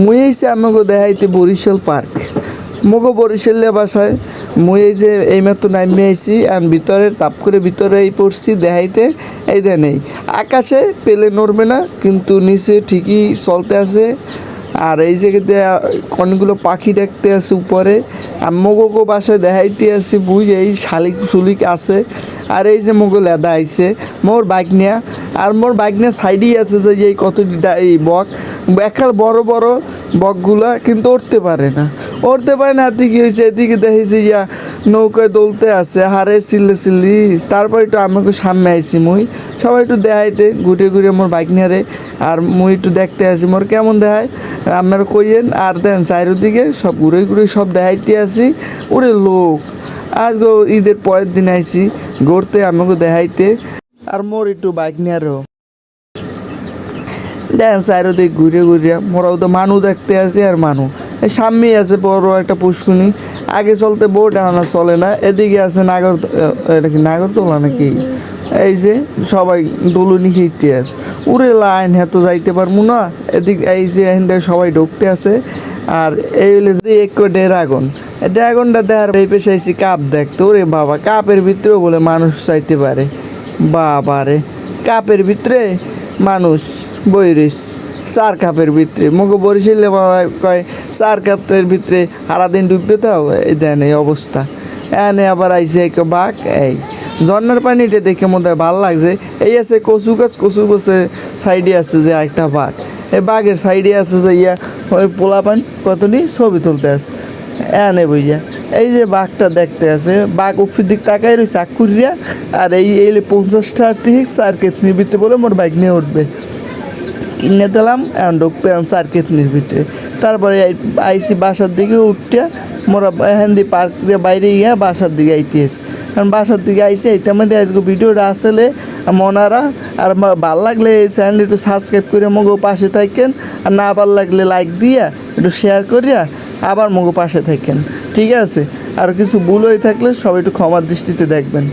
মুই এসে আমাকে দেখাইতে বরিশাল পার্ক। মগো বরিশালে বাসায় মুই এই যে এইমাত্র নামিয়ে আইছি, আর ভিতরে তাপ করে ভিতরে এই পড়ছি, দেখাইতে এই দেয় নেই। আকাশে পেলে নড়বে না, কিন্তু নিচে ঠিকই চলতে আছে। আর এই জায়গাতে অনেকগুলো পাখি দেখতে আছে উপরে। আর মগো বাসায় দেখাইতে আছে, বুঝ এই শালিক সুলিক আছে। আর এই যে মগো লেদা আইছে, মোর বাইক নিয়া আর মোর বাইক নিয়ে সাইডেই আছে যে এই কত এই বক। একাল বড় বড় বকগুলা কিন্তু উঠতে পারে না। উঠতে পারে না কি হয়েছে এদিকে দেখেছি ইয়া নৌকায় দোলতে আছে, হারে চিল্লে চিল্লি তারপর একটু আমাকে সামনে আইছি মুই। সবাই একটু দেখাইতে, ঘুরে ঘুরে মোর বাইক নিয়ে আর মুই একটু দেখতে আসি মোর কেমন দেখায়? আপনারা কইয়েন, আর দেন চারিদিকে সব ঘুরে ঘুরে সব দেখাইতে আসি ওরে লোক আজ গো ঈদের পরের দিন আইছি, ঘুরতে আমাকে দেখাইতে। আর মোর একটু বাইক নিয়ে আরও। দেন চারিদিক ঘুরে ঘুরে, মোরাও তো মানু দেখতে আছে আর মানু। এই সামনেই আছে বড় একটা পুষ্কুনি। আগে চলতে বোট আনা চলে না, এদিকে আছে নাগর এটা কি নাগরতলা নাকি? এই যে সবাই দোলনি খেতে আছে। উড়ে লাইন হেতো যাইতে পারব না, এদিক এই যে এখান থেকে সবাই ঢুকতে আছে। আর এই হলে যে এক ড্রাগন। ড্রাগনটা দেখার এই পেশে কাপ দেখতে। ওরে বাবা, কাপের ভিতরেও বলে মানুষ চাইতে পারে। বাবা রে কাপের ভিতরে মানুষ বৈরিস। চার কাপের ভিতরে। মুখে বরিশালে কয়, চার কাপের ভিতরে সারাদিন ডুববে তো দেন এই অবস্থা। এনে আবার আইসে এক বাঘ, এই। ঝর্নার পানিটা দেখে মনে হয় ভালো লাগছে। এই আছে কচু গাছ, কচু গাছের সাইডে আছে যে একটা বাঘ। এই বাঘের সাইডে আছে যে ইয়া, ওই পোলা পানি কতনি ছবি তুলতে আছে। এনে বইয়া। এই যে বাঘটা দেখতে আছে, বাঘ উফির দিক তাকাই রয়েছে আকুরিয়া আর এই এই পঞ্চাশটা ঠিক কেতনির ভিতরে বলে মোর বাইক নিয়ে উঠবে। কিনে দিলাম এখন ঢুকবে এখন চার কেতনির ভিতরে। তারপরে আইসি বাসার দিকে উঠতে মোরা হেন্দি পার্ক দিয়ে বাইরে গিয়ে বাসার দিকে আইতেস কারণ বাসার দিকে আইসি এইটার মধ্যে আজকে ভিডিওটা আসলে মনারা, আর ভালো লাগলে এই চ্যানেলটি একটু সাবস্ক্রাইব করে মগো পাশে থাকেন, আর না ভালো লাগলে লাইক দিয়া, একটু শেয়ার করিয়া আবার মগো পাশে থাকেন। ঠিক আছে? আর কিছু ভুল হয়ে থাকলে সবাই একটু ক্ষমার দৃষ্টিতে দেখবেন।